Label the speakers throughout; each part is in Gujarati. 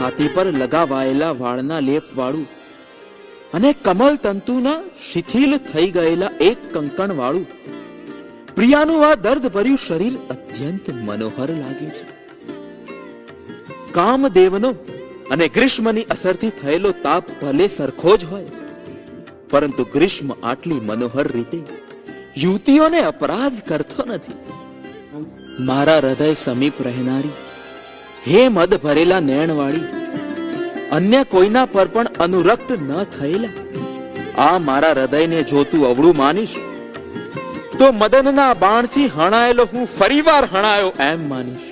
Speaker 1: છાતી પર લગાવાયેલા વાળના લેપ વાળું અને કમલ તંતુના શિથિલ થઈ ગયેલા એક કંકણ વાળું પ્રિયાનું આ દર્દ ભર્યું શરીર અત્યંત મનોહર લાગે છે. કામદેવનો અને ગ્રીષ્મની અસરથી થયેલો તાપ ભલે સરખો જ હોય, પરંતુ ગ્રીષ્મ આટલી મનોહર રીતે યુવતીઓને અપરાધ કરતો નથી. મારા હૃદય સમીપ રહેનારી હે મદ ભરેલા નયણવાળી અન્ય કોઈના પર પણ અનુરક્ત ન થયેલા. આ મારા હૃદયને જોતું અવળું માનીશ, તો મદનના બાણથી હણાયેલો હું ફરીવાર હણાયો એમ માનીશ.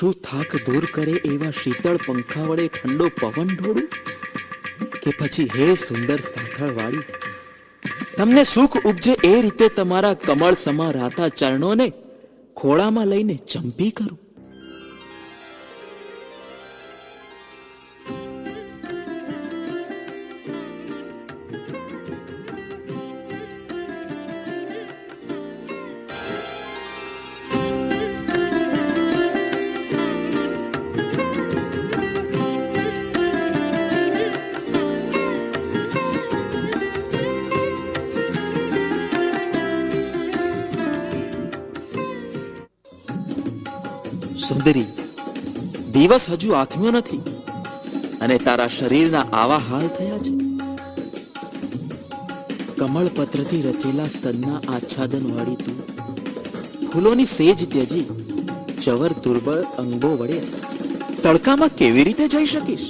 Speaker 1: શું થાક દૂર કરે એવા શીતળ પંખા વડે ઠંડો પવન ઢોળું? કે પછી હે સુંદર સાથળવાળી તમને સુખ ઉપજે એ રીતે તમારા કમળ સમા રાતા ચરણોને ખોળામાં લઈને ચંપી કરું? સુંદરી. દિવસ હજુ આથમ્યો નથી અને તારા શરીરના આવા હાલ થયા છે. કમળપત્રથી રચેલા સ્તનના આચ્છાદન વાળી તું, ફૂલોની સેજ ત્યજી, ચવર દુર્બળ અંગો વડે તડકામાં કેવી રીતે જઈ શકીશ?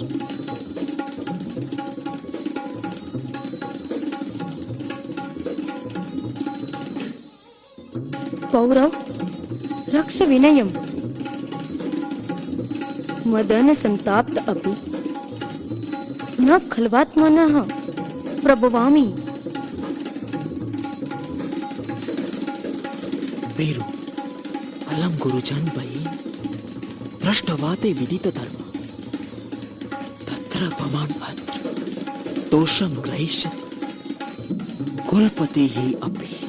Speaker 2: પૌરવ, રક્ષ વિનયમ. મદન સંતાપ્ત અપી ન ખલવાત્મન પ્રભવામી
Speaker 1: ભીરુ
Speaker 3: અલમ ગુરુજન ભઈ ભ્રષ્ટવાતે વિદિત ધર્મ તત્ર ભવાન અત્ર દોષમ ગ્રહિષ્ય કુલપતિ અપી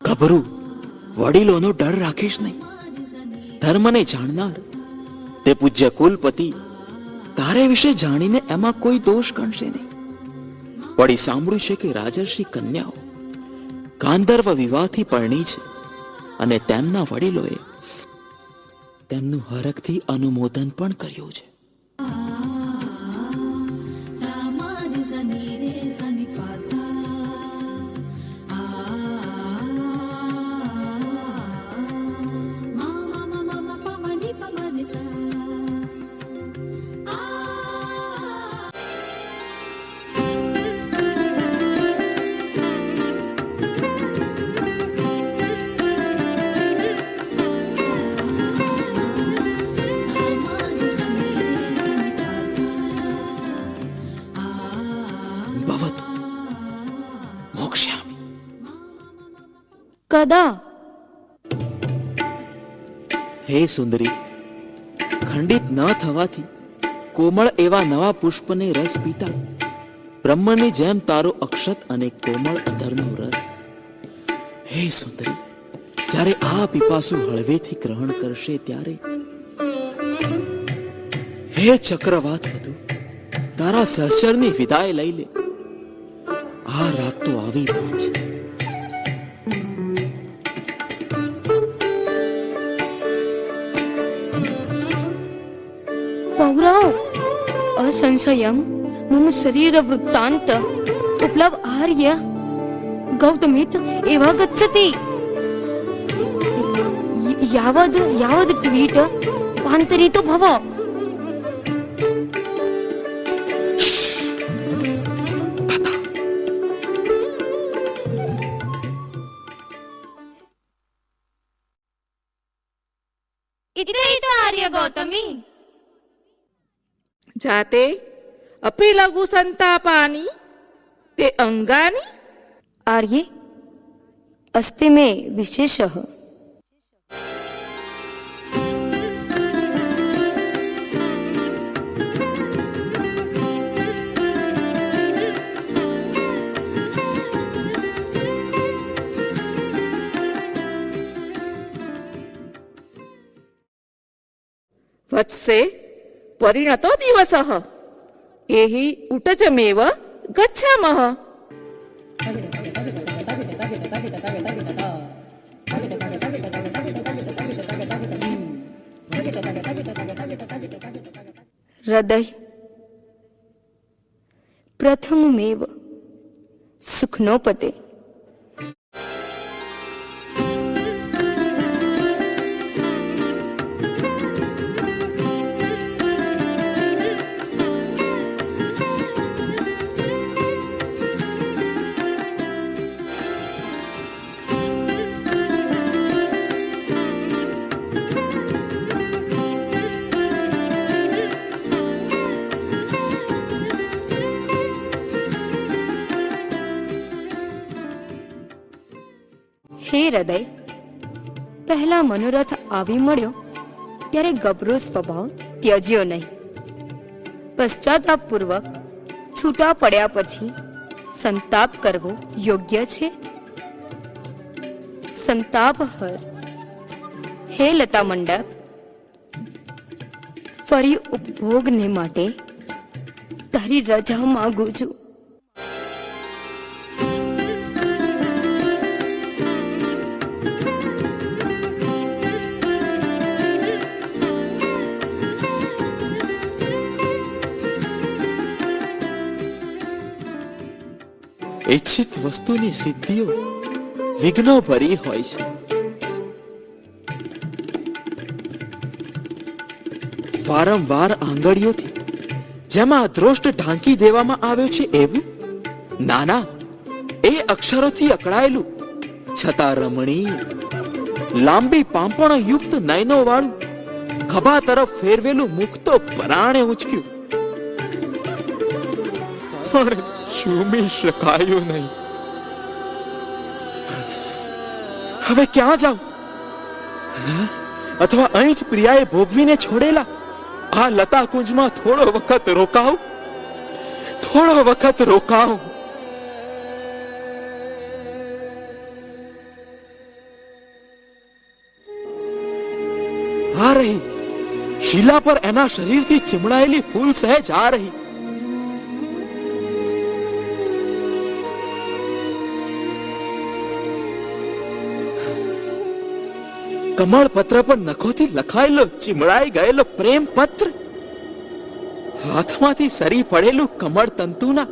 Speaker 1: ગભરું વડીલોનો ડર રાખીશ નહીં ધર્મને જાણનાર તે પૂજ્ય કુલપતિ તારે વિશે જાણીને એમાં કોઈ દોષ ગણશે નહીં વળી સાંભળ્યું છે કે રાજર્ષિ કન્યાઓ ગાંધર્વ વિવાહથી પરણી છે અને તેમના વડીલોએ તેમનું હરખથી અનુમોદન પણ કર્યું છે
Speaker 2: કદા
Speaker 1: હે સુંદરી ખંડિત ન થવાથી કોમળ એવા નવા પુષ્પને રસ પીતા બ્રહ્મની જેમ તારો અક્ષત અને કોમળ અધરનો રસ હે સુંદરી જ્યારે આ પીપાસુ હળવેથી ગ્રહણ કરશે ત્યારે હે ચક્રવાત વધુ તારા સહચરની વિદાય લઈ લે આ રાત તો આવી પહોંચી
Speaker 2: ಸಂಶಯಂ, ಮಮ ಶರೀರ ವೃತ್ತಾಂತ. ಉಪ್ಲವ್ ಆರ್ಯ, ಗೌತಮಿತ್ ಗಚ್ಚತಿ. ಯಾವದು ಯಾವದು ಟ್ವೀಟ್? ಪಾಂತರಿತ ಭವ. ಇದೇ ಇದು
Speaker 4: ಆರ್ಯ ಗೌತಮಿ. જાતે અપી
Speaker 5: લઘુ સંતાપાની તે અંગાની? આર્યે અસ્તિ
Speaker 2: મે વિશેષ. વત્સે પરિણતો
Speaker 5: દિવસ એહી ઉટજમેવ ગચ્છામહ હૃદય પ્રથમ
Speaker 2: મેવ સુખનો પતે હે હૃદય પહેલા મનોરથ આવી મળ્યો ત્યારે ગભરો સ્વભાવ ત્યજ્યો નહીં. પશ્ચાતાપૂર્વક છૂટા પડ્યા પછી સંતાપ કરવો યોગ્ય છે? સંતાપ હર. હે લતા મંડપ, ફરી ઉપભોગને માટે તારી રજા માંગુ છું.
Speaker 1: ઈચ્છિત વસ્તુની સિદ્ધિઓ વિઘ્નો ભરી હોય છે. વારંવાર આંગળીઓથી જેમાં દ્રોષ્ટ ઢાંકી દેવામાં આવ્યો છે એવું? નાના એ અક્ષરોથી અકળાયેલું. છતાં રમણીય, લાંબી પાંપણ યુક્ત નયનો વાળું ખભા તરફ ફેરવેલું મુખ તો પરાણે ઉંચક્યું ચૂમી શકાયું નહીં હવે ક્યાં જાઉં? અથવા અહીં જ પ્રિયાએ ભોગવીને છોડેલા? આ લતા કુંજમાં થોડો વખત રોકાવ થોડો વખત રોકાવ આ રહી. શીલા પર એના શરીરથી ચીમડાયેલી ફૂલ સહેજ આ રહી. કમળ પત્ર પર નખોથી લખાયેલો ચીમળાઈ ગયેલો પ્રેમ પત્ર હાથમાંથી સરી પડેલું કમળ તંતુના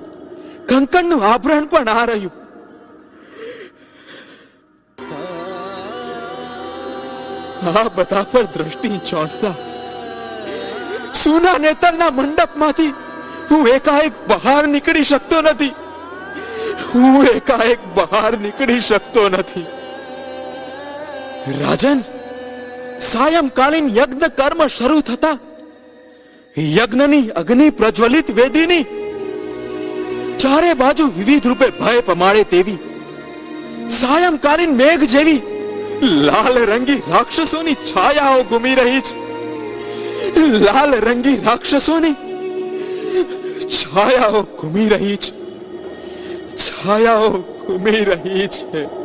Speaker 1: કંકણનું આભરણ પણ આ રહ્યું. આ બધા પર દ્રષ્ટિ ચોંટતા. સુના નેતરના મંડપમાંથી હું એકાએક બહાર નીકળી શકતો નથી. હું એકાએક બહાર નીકળી શકતો નથી. રાજન સાયંકાલીન યજ્ઞ કર્મ શરૂ થતા. યજ્ઞની અગ્નિ પ્રજ્વલિત વેદીની. ચારે બાજુ વિવિધ રૂપે ભય પમાડે તેવી. સાયંકાલીન મેઘ જેવી. લાલ રંગી રાક્ષસોની છાયાઓ ગુમી રહી છે. લાલ રંગી રાક્ષસોની છાયાઓ ઘૂમી રહી છે. છાયાઓ ઘૂમી રહી છે.